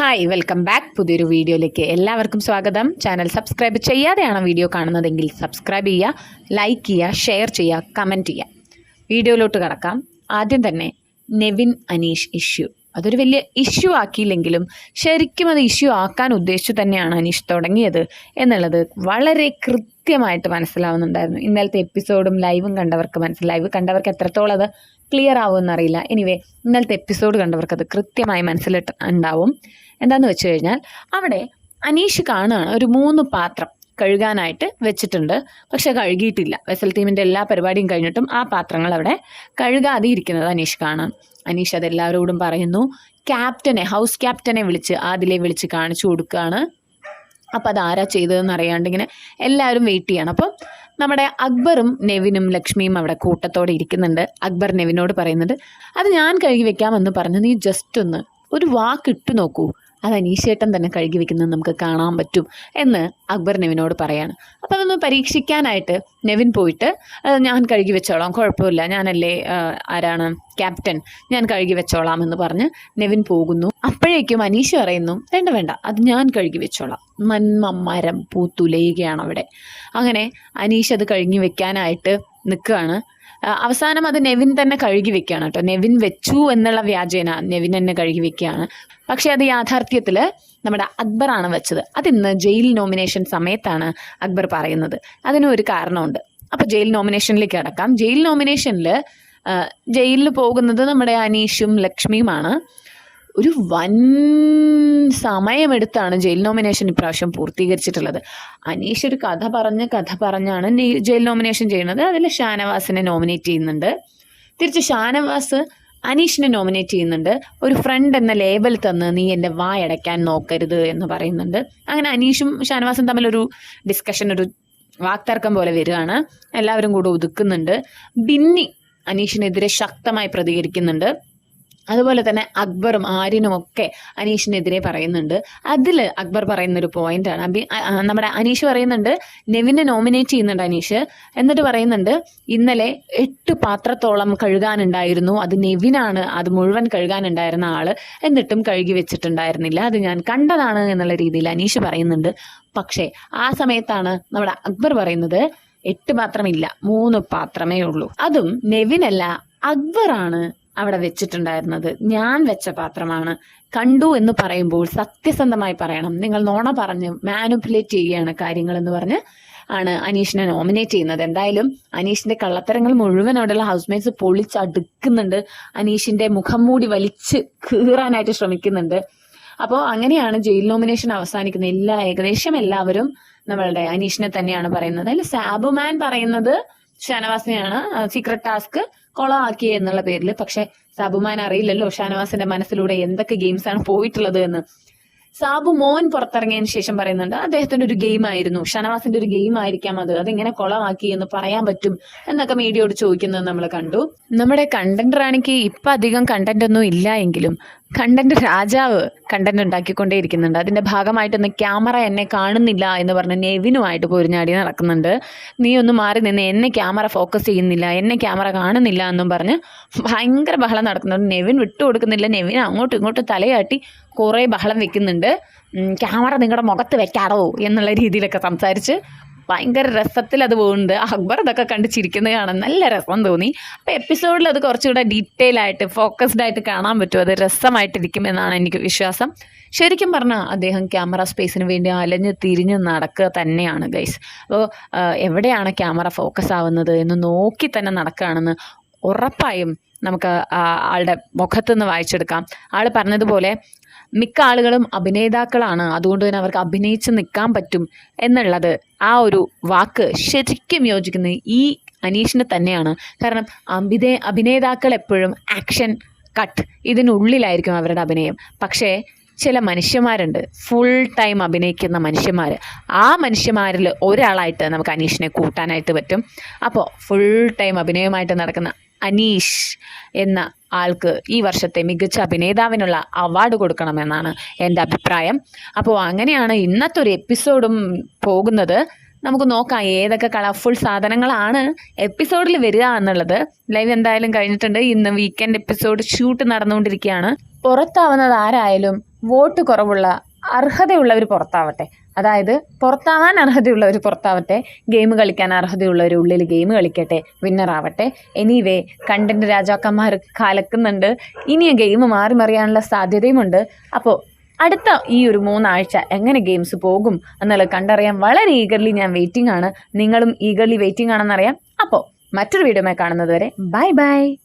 Hi welcome back. പുതിയൊരു വീഡിയോയിലേക്ക് എല്ലാവർക്കും സ്വാഗതം. ചാനൽ സബ്സ്ക്രൈബ് ചെയ്യാതെയാണ് വീഡിയോ കാണുന്നതെങ്കിൽ സബ്സ്ക്രൈബ് ചെയ്യുക ലൈക്ക് ചെയ്യുക ഷെയർ ചെയ്യുക കമന്റ് ചെയ്യുക. വീഡിയോയിലോട്ട് കടക്കാം. ആദ്യം തന്നെ നെവിൻ അനീഷ് ഇഷ്യൂ. അതൊരു വലിയ ഇഷ്യൂ ആക്കിയില്ലെങ്കിലും ശരിക്കും അത് ഇഷ്യൂ ആക്കാൻ ഉദ്ദേശിച്ചു തന്നെയാണ് അനീഷ് തുടങ്ങിയത് എന്നുള്ളത് വളരെ കൃത്യമായിട്ട് മനസ്സിലാവുന്നുണ്ടായിരുന്നു. ഇന്നലത്തെ എപ്പിസോഡും ലൈവും കണ്ടവർക്ക് മനസ്സിലായി. ലൈവ് കണ്ടവർക്ക് എത്രത്തോളം അത് ക്ലിയർ ആവുമെന്നറിയില്ല എനിവേ ഇന്നലത്തെ എപ്പിസോഡ് കണ്ടവർക്ക് അത് കൃത്യമായി മനസ്സിലിട്ട് ഉണ്ടാവും. എന്താണെന്ന് വെച്ച് കഴിഞ്ഞാൽ അവിടെ അനീഷ് കാണുകയാണ് ഒരു മൂന്ന് പാത്രം. കഴുകാനായിട്ട് വെച്ചിട്ടുണ്ട്. പക്ഷെ കഴുകിയിട്ടില്ല. വെസൽ ടീമിന്റെ എല്ലാ പരിപാടിയും കഴിഞ്ഞിട്ടും ആ പാത്രങ്ങൾ അവിടെ കഴുകാതെ ഇരിക്കുന്നത് അനീഷ് കാണാം അനീഷ് അതെല്ലാവരോടും പറയുന്നു ക്യാപ്റ്റനെ ഹൗസ് ക്യാപ്റ്റനെ വിളിച്ച് ആദിലെ വിളിച്ച് കാണിച്ചു കൊടുക്കുകയാണ് അപ്പോൾ അതാരാ ചെയ്തതെന്ന് അറിയാണ്ട് ഇങ്ങനെ എല്ലാവരും വെയിറ്റ് ചെയ്യണം. അപ്പം നമ്മുടെ അക്ബറും നെവിനും ലക്ഷ്മിയും അവിടെ കൂട്ടത്തോടെ ഇരിക്കുന്നുണ്ട്. അക്ബർ നെവിനോട് പറയുന്നുണ്ട് അത് ഞാൻ കഴുകി വെക്കാമെന്ന് പറഞ്ഞു. നീ ജസ്റ്റ് ഒന്ന് ഒരു വാക്ക് ഇട്ടു നോക്കൂ. അത് അനീഷേട്ടൻ തന്നെ കഴുകി വെക്കുന്നത് നമുക്ക് കാണാൻ പറ്റും എന്ന് അക്ബർ നെവിനോട് പറയാണ്. അപ്പോൾ അതൊന്ന് പരീക്ഷിക്കാനായിട്ട് നെവിൻ പോയിട്ട് ഞാൻ കഴുകി വെച്ചോളാം കുഴപ്പമില്ല. ഞാനല്ലേ ആരാണ് ക്യാപ്റ്റൻ? ഞാൻ കഴുകി വെച്ചോളാം എന്ന് പറഞ്ഞ് നെവിൻ പോകുന്നു. അപ്പോഴേക്കും അനീഷ് പറയുന്നു വേണ്ട വേണ്ട. അത് ഞാൻ കഴുകി വെച്ചോളാം. നന്മ മരം പൂത്തുലയുകയാണ് അവിടെ. അങ്ങനെ അനീഷ് അത് കഴുകി വെക്കാനായിട്ട് നിൽക്കുകയാണ് അവസാനം അത് നെവിൻ തന്നെ കഴുകി വെക്കുകയാണ് കേട്ടോ. നെവിൻ വെച്ചു എന്നുള്ള വ്യാജേന നെവിൻ തന്നെ കഴുകി വെക്കുകയാണ് പക്ഷേ അത് യാഥാർത്ഥ്യത്തിൽ നമ്മുടെ അക്ബറാണ് വെച്ചത്. അതിന്ന് ജയിൽ നോമിനേഷൻ സമയത്താണ് അക്ബർ പറയുന്നത്. അതിനും ഒരു കാരണമുണ്ട്. അപ്പോൾ ജയിൽ നോമിനേഷനിലേക്ക് കിടക്കാം. ജയിൽ നോമിനേഷനിൽ ജയിലിൽ പോകുന്നത് നമ്മുടെ അനീഷും ലക്ഷ്മിയുമാണ്. ഒരു വൻ സമയമെടുത്താണ് ജയിൽ നോമിനേഷൻ ഇപ്രാവശ്യം പൂർത്തീകരിച്ചിട്ടുള്ളത്. അനീഷ് ഒരു കഥ പറഞ്ഞ് കഥ പറഞ്ഞാണ് ജയിൽ നോമിനേഷൻ ചെയ്യുന്നത്. അതിൽ ഷാനവാസിനെ നോമിനേറ്റ് ചെയ്യുന്നുണ്ട്. തിരിച്ച് ഷാനവാസ് അനീഷിനെ നോമിനേറ്റ് ചെയ്യുന്നുണ്ട്. ഒരു ഫ്രണ്ട് എന്ന ലേബൽ തന്ന് നീ എന്റെ വായടയ്ക്കാൻ നോക്കരുത് എന്ന് പറയുന്നുണ്ട്. അങ്ങനെ അനീഷും ഷാനവാസും തമ്മിലൊരു ഡിസ്കഷൻ ഒരു വാക്തർക്കം പോലെ വരികയാണ്. എല്ലാവരും കൂടെ ഒതുക്കുന്നുണ്ട്. ബിന്നി അനീഷിനെതിരെ ശക്തമായി പ്രതികരിക്കുന്നുണ്ട്. അതുപോലെ തന്നെ അക്ബറും ആര്യനും ഒക്കെ അനീഷിനെതിരെ പറയുന്നുണ്ട്. അതിൽ അക്ബർ പറയുന്നൊരു പോയിന്റാണ് അബി നമ്മുടെ അനീഷ് പറയുന്നുണ്ട് നെവിനെ നോമിനേറ്റ് ചെയ്യുന്നുണ്ട് അനീഷ്. എന്നിട്ട് പറയുന്നുണ്ട് ഇന്നലെ എട്ട് പാത്രത്തോളം കഴുകാനുണ്ടായിരുന്നു. അത് നെവിനാണ് അത് മുഴുവൻ കഴുകാനുണ്ടായിരുന്ന ആൾ. എന്നിട്ടും കഴുകി വെച്ചിട്ടുണ്ടായിരുന്നില്ല. അത് ഞാൻ കണ്ടതാണ് എന്നുള്ള രീതിയിൽ അനീഷ് പറയുന്നുണ്ട്. പക്ഷേ ആ സമയത്താണ് നമ്മുടെ അക്ബർ പറയുന്നത് എട്ട് പാത്രമില്ല മൂന്ന് പാത്രമേ ഉള്ളൂ. അതും നെവിനല്ല അക്ബറാണ് അവിടെ വെച്ചിട്ടുണ്ടായിരുന്നത്. ഞാൻ വെച്ച പാത്രമാണ്. കണ്ടു എന്ന് പറയുമ്പോൾ സത്യസന്ധമായി പറയണം. നിങ്ങൾ നോണ പറഞ്ഞ് മാനുപ്പുലേറ്റ് ചെയ്യുകയാണ് കാര്യങ്ങൾ എന്ന് പറഞ്ഞ് ആണ് അനീഷിനെ നോമിനേറ്റ് ചെയ്യുന്നത്. എന്തായാലും അനീഷിന്റെ കള്ളത്തരങ്ങൾ മുഴുവൻ അവിടെയുള്ള ഹൗസ്മേറ്റ്സ് പൊളിച്ചടുക്കുന്നുണ്ട്. അനീഷിന്റെ മുഖം മൂടി വലിച്ച് കീറാനായിട്ട് ശ്രമിക്കുന്നുണ്ട്. അപ്പോൾ അങ്ങനെയാണ് ജയിൽ നോമിനേഷൻ അവസാനിക്കുന്നത്. എല്ലാ ഏകദേശം എല്ലാവരും നമ്മളുടെ അനീഷിനെ തന്നെയാണ് പറയുന്നത്. അതിൽ സാബുമാൻ പറയുന്നത് ഷാനവാസിനെയാണ്. സീക്രട്ട് ടാസ്ക് കൊളമാക്കി എന്നുള്ള പേരിൽ പക്ഷെ സാബുമാൻ അറിയില്ലല്ലോ ഷാനവാസിന്റെ മനസ്സിലൂടെ എന്തൊക്കെ ഗെയിംസ് ആണ് പോയിട്ടുള്ളത് എന്ന്. സാബു മോൻ പുറത്തിറങ്ങിയതിന് ശേഷം പറയുന്നുണ്ട് അദ്ദേഹത്തിന്റെ ഒരു ഗെയിം ആയിരുന്നു. ഷനവാസിന്റെ ഒരു ഗെയിം ആയിരിക്കാം അത്. അതെങ്ങനെ കൊളമാക്കി എന്ന് പറയാൻ പറ്റും? എന്നൊക്കെ മീഡിയയോട് ചോദിക്കുന്നത് നമ്മൾ കണ്ടു. നമ്മുടെ കണ്ടന്റ് റാണിക്ക് ഇപ്പൊ അധികം കണ്ടന്റ് ഒന്നും ഇല്ല എങ്കിലും കണ്ടന്റ് രാജാവ് കണ്ടന്റ് ഉണ്ടാക്കിക്കൊണ്ടേയിരിക്കുന്നുണ്ട്. അതിന്റെ ഭാഗമായിട്ടൊന്ന് ക്യാമറ എന്നെ കാണുന്നില്ല എന്ന് പറഞ്ഞ് നെവിനുമായിട്ട് പൊരിഞ്ഞാടി നടക്കുന്നുണ്ട്. നീ ഒന്ന് മാറി നിന്ന് എന്നെ ക്യാമറ ഫോക്കസ് ചെയ്യുന്നില്ല എന്നെ ക്യാമറ കാണുന്നില്ല എന്നും പറഞ്ഞ് ഭയങ്കര ബഹളം നടക്കുന്നുണ്ട്. നെവിൻ വിട്ടു കൊടുക്കുന്നില്ല നെവിൻ അങ്ങോട്ടും ഇങ്ങോട്ടും തലയാട്ടി കുറേ ബഹളം വെക്കുന്നുണ്ട്. ക്യാമറ നിങ്ങളുടെ മുഖത്ത് വെക്കാറോ എന്നുള്ള രീതിയിലൊക്കെ സംസാരിച്ച് ഭയങ്കര രസത്തിൽ അത് പോകുന്നുണ്ട്. അക്ബർ അതൊക്കെ കണ്ട് ചിരിക്കുന്നത് കാണാൻ നല്ല രസം തോന്നി. അപ്പോൾ എപ്പിസോഡിൽ അത് കുറച്ചുകൂടെ ഡീറ്റെയിൽ ആയിട്ട് ഫോക്കസ്ഡ് ആയിട്ട് കാണാൻ പറ്റും. അത് രസമായിട്ടിരിക്കും എന്നാണ് എനിക്ക് വിശ്വാസം. ശരിക്കും പറഞ്ഞാൽ അദ്ദേഹം ക്യാമറ സ്പേസിന് വേണ്ടി അലഞ്ഞ് തിരിഞ്ഞ് നടക്കുക തന്നെയാണ് ഗൈസ് അപ്പോൾ എവിടെയാണ് ക്യാമറ ഫോക്കസ് ആവുന്നത് എന്ന് നോക്കി തന്നെ നടക്കുകയാണെന്ന് ഉറപ്പായും നമുക്ക് ആളുടെ മുഖത്തുനിന്ന് വായിച്ചെടുക്കാം. ആൾ പറഞ്ഞതുപോലെ മിക്ക ആളുകളും അഭിനേതാക്കളാണ്. അതുകൊണ്ട് തന്നെ അവർക്ക് അഭിനയിച്ച് നിൽക്കാൻ പറ്റും എന്നുള്ളത് ആ ഒരു വാക്ക് ശരിക്കും യോജിക്കുന്നത് ഈ അനീഷിനെ തന്നെയാണ്. കാരണം അഭിനേ അഭിനേതാക്കൾ എപ്പോഴും ആക്ഷൻ കട്ട് ഇതിനുള്ളിലായിരിക്കും അവരുടെ അഭിനയം. പക്ഷേ ചില മനുഷ്യന്മാരുണ്ട്. ഫുൾ ടൈം അഭിനയിക്കുന്ന മനുഷ്യന്മാർ ആ മനുഷ്യന്മാരിൽ ഒരാളായിട്ട് നമുക്ക് അനീഷിനെ കൂട്ടാനായിട്ട് പറ്റും. അപ്പോൾ ഫുൾ ടൈം അഭിനയമായിട്ട് നടക്കുന്ന അനീഷ് എന്ന ആൾക്ക് ഈ വർഷത്തെ മികച്ച അഭിനേതാവിനുള്ള അവാർഡ് കൊടുക്കണമെന്നാണ് എന്റെ അഭിപ്രായം. അപ്പോൾ അങ്ങനെയാണ് ഇന്നത്തെ ഒരു എപ്പിസോഡും പോകുന്നത്. നമുക്ക് നോക്കാം ഏതൊക്കെ കളർഫുൾ സാധനങ്ങളാണ് എപ്പിസോഡിൽ വരിക എന്നുള്ളത്. ലൈവ് എന്തായാലും കഴിഞ്ഞിട്ടുണ്ട്. ഇന്ന് വീക്കെൻഡ് എപ്പിസോഡ് ഷൂട്ട് നടന്നുകൊണ്ടിരിക്കുകയാണ്. പുറത്താവുന്നത് ആരായാലും വോട്ട് കുറവുള്ള അർഹതയുള്ളവർ പുറത്താവട്ടെ. അതായത് പുറത്താവാൻ അർഹതയുള്ളവർ പുറത്താവട്ടെ ഗെയിം കളിക്കാൻ അർഹതയുള്ളവർ ഉള്ളിൽ ഗെയിം കളിക്കട്ടെ വിന്നറാവട്ടെ എനിവേ കണ്ടന്റ് രാജാക്കന്മാർ കലക്കുന്നുണ്ട്. ഇനി ഗെയിം മാറി മറിയാനുള്ള സാധ്യതയുമുണ്ട്. അപ്പോൾ അടുത്ത ഈ ഒരു മൂന്നാഴ്ച എങ്ങനെ ഗെയിംസ് പോകും എന്നുള്ളത് കണ്ടറിയാൻ വളരെ ഈഗർലി ഞാൻ വെയിറ്റിംഗ് ആണ്. നിങ്ങളും ഈഗർലി വെയിറ്റിംഗ് ആണെന്നറിയാം. അപ്പോൾ മറ്റൊരു വീഡിയോമായി കാണുന്നത് വരെ ബൈ ബൈ